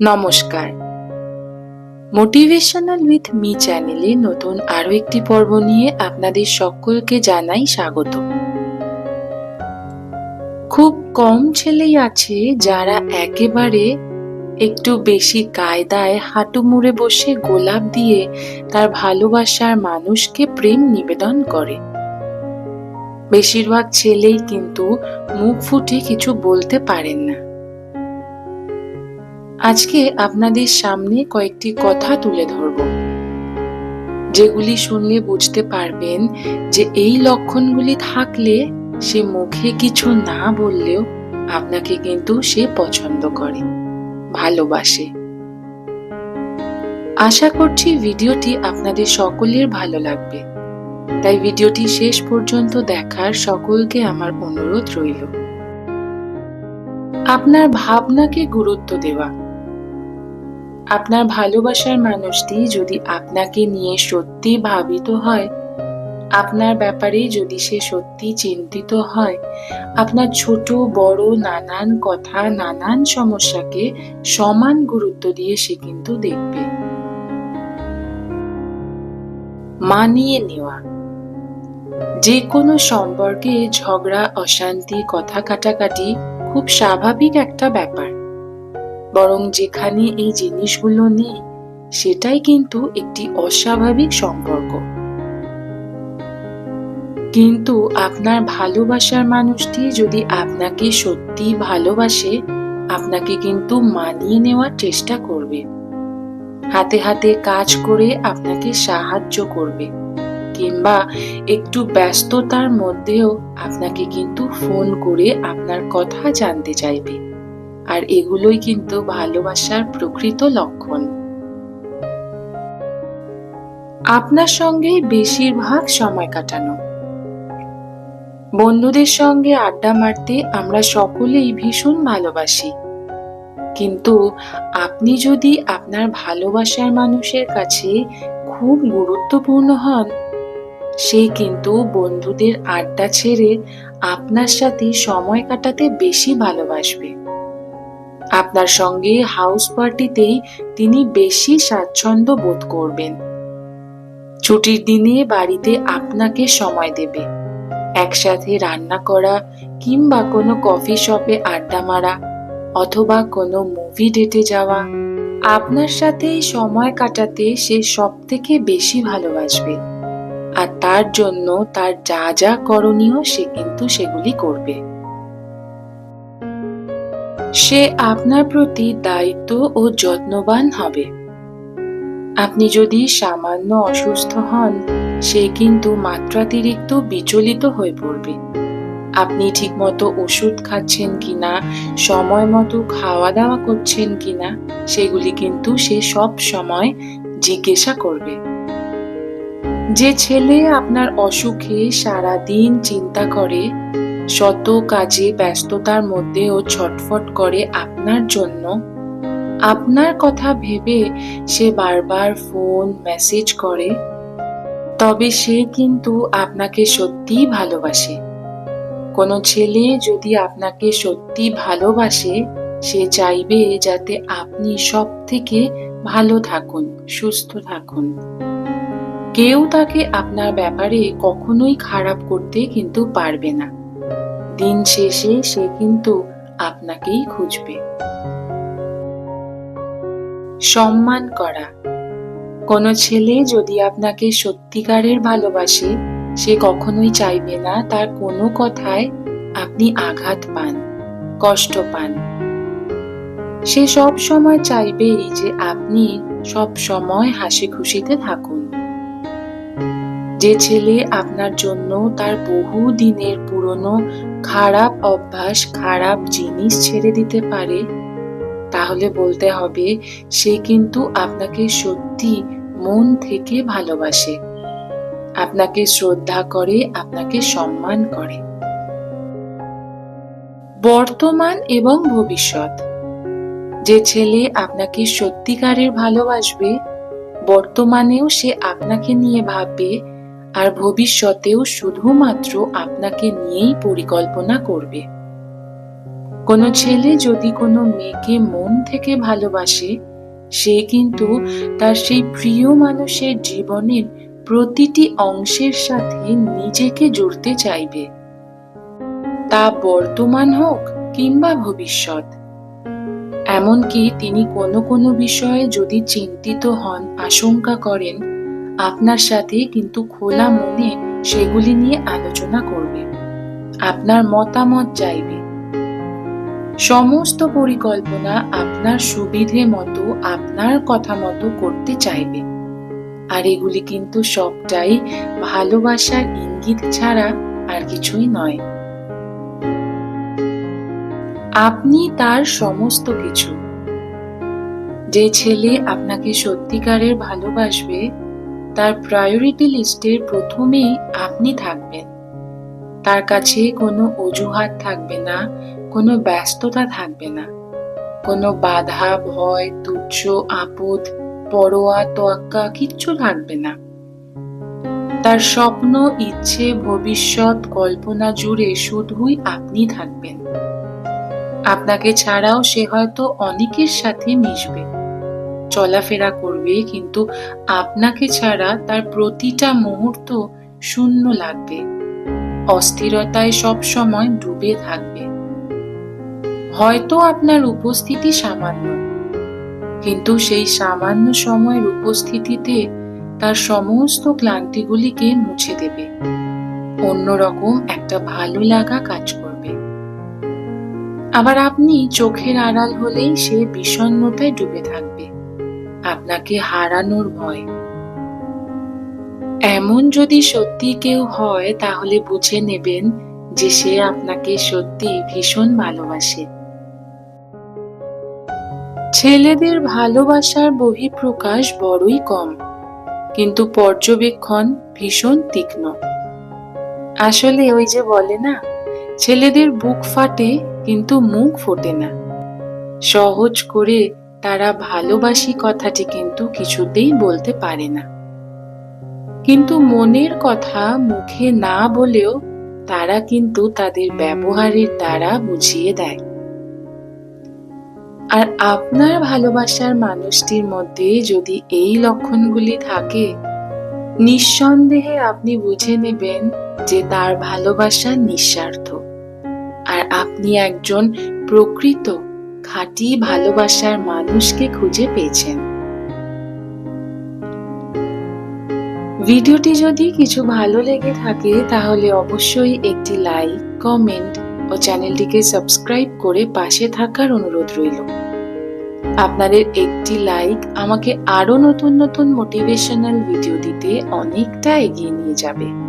নমস্কার। Motivational with me চ্যানেলে নতুন আরও একটি পর্ব নিয়ে আপনাদের সকলকে জানাই স্বাগত। খুব কম ছেলেই আছে যারা একেবারে একটু বেশি কায়দায় হাঁটু মুড়ে বসে গোলাপ দিয়ে তার ভালোবাসার মানুষকে প্রেম নিবেদন করে। বেশিরভাগ ছেলেই কিন্তু মুখ ফুটে কিছু বলতে পারেন না। আজকে আপনাদের সামনে কয়েকটি কথা তুলে ধরব। যেগুলি শুনলে বুঝতে পারবেন যে এই লক্ষণগুলি থাকলে সে মুখে কিছু না বললেও আপনাকে কিন্তু সে পছন্দ করে, ভালোবাসে। আশা করছি ভিডিওটি আপনাদের সকলের ভালো লাগবে। তাই ভিডিওটি শেষ পর্যন্ত দেখার সকলকে আমার অনুরোধ রইল। আপনার ভাবনাকে গুরুত্ব দেওয়া। আপনার ভালোবাসার মানুষটি যদি আপনাকে নিয়ে সত্যি ভাবিত হয়, আপনার ব্যাপারে যদি সে সত্যি চিন্তিত হয়, আপনার ছোট, বড়, নানান কথা, নানান সমস্যাকে সমান গুরুত্ব দিয়ে সে কিন্তু দেখবে। মানিয়ে নেওয়া। যে কোনো সম্পর্কে ঝগড়া, অশান্তি, কথা কাটাকাটি খুব স্বাভাবিক একটা ব্যাপার। বরং যেখানে এই জিনিসগুলো নেই, সেটাই কিন্তু একটি অস্বাভাবিক সম্পর্ক। কিন্তু আপনার ভালোবাসার মানুষটি যদি আপনাকে সত্যি ভালোবাসে, আপনাকে কিন্তু মানিয়ে নেওয়ার চেষ্টা করবে। হাতে হাতে কাজ করে আপনাকে সাহায্য করবে, কিংবা একটু ব্যস্ততার মধ্যেও আপনাকে কিন্তু ফোন করে আপনার কথা জানতে চাইবে। আর এগুলোই কিন্তু ভালোবাসার প্রকৃত লক্ষণ। আপনার সঙ্গে বেশিরভাগ সময় কাটানো। বন্ধুদের সঙ্গে আড্ডা মারতে আমরা সকলেই ভীষণ ভালোবাসি। কিন্তু আপনি যদি আপনার ভালোবাসার মানুষের কাছে খুব গুরুত্বপূর্ণ হন, সে কিন্তু বন্ধুদের আড্ডা ছেড়ে আপনার সাথে সময় কাটাতে বেশি ভালোবাসবে। আপনার সঙ্গে হাউস পার্টিতেই তিনি বেশি স্বাচ্ছন্দ্য বোধ করবেন। ছুটির দিনে বাড়িতে আপনাকে সময় দেবে। একসাথে রান্না করা কিংবা কোনো কফি শপে আড্ডা মারা অথবা কোনো মুভি ডেটে যাওয়া, আপনার সাথে সময় কাটাতে সে সব থেকে বেশি ভালোবাসবে। আর তার জন্য তার যা যা করণীয় সে কিন্তু সেগুলি করবে। সে আপনার প্রতি দায়িত্ব ও যত্নবান হবে। আপনি যদি সামান্য অসুস্থ হন, সে কিন্তু মাত্রাতিরিক্ত বিচলিত হয়ে পড়বে। আপনি ঠিকমতো ওষুধ খাচ্ছেন কিনা, সময় মতো খাওয়া দাওয়া করছেন কিনা, সেগুলি কিন্তু সে সব সময় জিজ্ঞাসা করবে। যে ছেলে আপনার অসুখে সারা দিন চিন্তা করে শত কাজে ব্যস্ততার মধ্যেও ছটফট করে আপনার জন্য। আপনার কথা ভেবে সে বারবার ফোন, মেসেজ করে। তবে সে কিন্তু আপনাকে সত্যিই ভালোবাসে। কোনো ছেলে যদি আপনাকে সত্যি ভালোবাসে, সে চাইবে যাতে আপনি সব থেকে ভালো থাকুন, সুস্থ থাকুন। কেউ তাকে আপনার ব্যাপারে কখনোই খারাপ করতে কিন্তু পারবে না। দিন শেষে সে কিন্তু আপনাকেই খুঁজবে। সম্মান করা। কোনো ছেলে যদি আপনাকে সত্যিকারের ভালোবাসে, সে কখনোই চাইবে না তার কোনো কথায় আপনি আঘাত পান, কষ্ট পান। সে সব সময় চাইবেই যে আপনি সব সময় হাসি খুশিতে থাকুন। যে ছেলে আপনার জন্য তার বহু দিনের পুরনো খারাপ অভ্যাস, খারাপ জিনিস ছেড়ে দিতে পারে, তাহলে বলতে হবে সে কিন্তু আপনাকে সত্যি মন থেকে ভালোবাসে। আপনাকে শ্রদ্ধা করে, আপনাকে সম্মান করে। বর্তমান এবং ভবিষ্যৎ। যে ছেলে আপনাকে সত্যিকারের ভালোবাসবে, বর্তমানেও সে আপনাকে নিয়ে ভাববে আর ভবিষ্যতেও শুধুমাত্র আপনাকে নিয়েই পরিকল্পনা করবে। কোনো ছেলে যদি কোনো মেয়েকে মন থেকে ভালোবাসে, সে কিন্তু তার সেই প্রিয় মানুষের জীবনের প্রতিটি অংশের সাথে নিজেকে জুড়তে চাইবে। তা বর্তমান হোক কিংবা ভবিষ্যৎ। এমনকি তিনি কোনো কোনো বিষয়ে যদি চিন্তিত হন, আশঙ্কা করেন আপনার সাথে কিন্তু খোলা মনে সেগুলি নিয়ে আলোচনা করবে। আপনার মতামত চাইবে। সমস্ত পরিকল্পনা আপনার সুবিধে মতো আপনার কথা মতো করতে চাইবে। আর এগুলি কিন্তু সবটাই ভালোবাসার ইঙ্গিত ছাড়া আর কিছুই নয়। আপনি তার সমস্ত কিছু। যে ছেলে আপনাকে সত্যিকারের ভালোবাসবে তার প্রায়োরিটি লিস্টের প্রথমেই আপনি থাকবেন। তার কাছে কোনো অজুহাত থাকবে না, কোনো ব্যস্ততা থাকবে না। কোনো বাধা, ভয়, তুচ্ছ, আপদ, পরোয়া, তোয়াক্কা কিচ্ছু থাকবে না। তার স্বপ্ন, ইচ্ছে, ভবিষ্যৎ কল্পনা জুড়ে শুধুই আপনি থাকবেন। আপনাকে ছাড়াও সে হয়তো অনেকের সাথে মিশবে। চলাফেরা করবে, কিন্তু আপনাকে ছাড়া তার প্রতিটা মুহূর্ত শূন্য লাগবে। অস্থিরতায় সব সময় ডুবে থাকবে। হয়তো আপনার উপস্থিতি সামান্য, কিন্তু সেই সামান্য সময়ের উপস্থিতিতে তার সমস্ত ক্লান্তিগুলিকে মুছে দেবে। অন্যরকম একটা ভালো লাগা কাজ করবে। আবার আপনি চোখের আড়াল হলেই সে বিষণ্ণতায় ডুবে থাকবে। আপনাকে হারানোর ভয়। এমন যদি সত্যি কেউ হয়, তাহলে বুঝে নেবেন যে সে আপনাকে সত্যি ভীষণ ভালোবাসে। ছেলেদের ভালোবাসার বহিঃপ্রকাশ বড়ই কম, কিন্তু পর্যবেক্ষণ ভীষণ তীক্ষ্ণ। আসলে ওই যে বলে না, ছেলেদের বুক ফাটে, কিন্তু মুখ ফোটে না। সহজ করে তারা ভালোবাসি কথাটি কিন্তু কিছুতেই বলতে পারে না। কিন্তু মনের কথা মুখে না বলেও তারা কিন্তু তাদের ব্যবহারের দ্বারা বুঝিয়ে দেয়। আর আপনার ভালোবাসার মানুষটির মধ্যে যদি এই লক্ষণগুলি থাকে, নিঃসন্দেহে আপনি বুঝে নেবেন যে তার ভালোবাসা নিঃস্বার্থ। আর আপনি একজন প্রকৃত খাঁটি ভালোবাসার মানুষকে খুঁজে পেয়েছেন। ভিডিওটি যদি কিছু ভালো লেগে থাকে, তাহলে অবশ্যই একটি লাইক, কমেন্ট ও চ্যানেলটিকে সাবস্ক্রাইব করে পাশে থাকার অনুরোধ রইল। আপনাদের একটি লাইক আমাকে আরও নতুন নতুন মোটিভেশনাল ভিডিও দিতে অনেকটা এগিয়ে নিয়ে যাবে।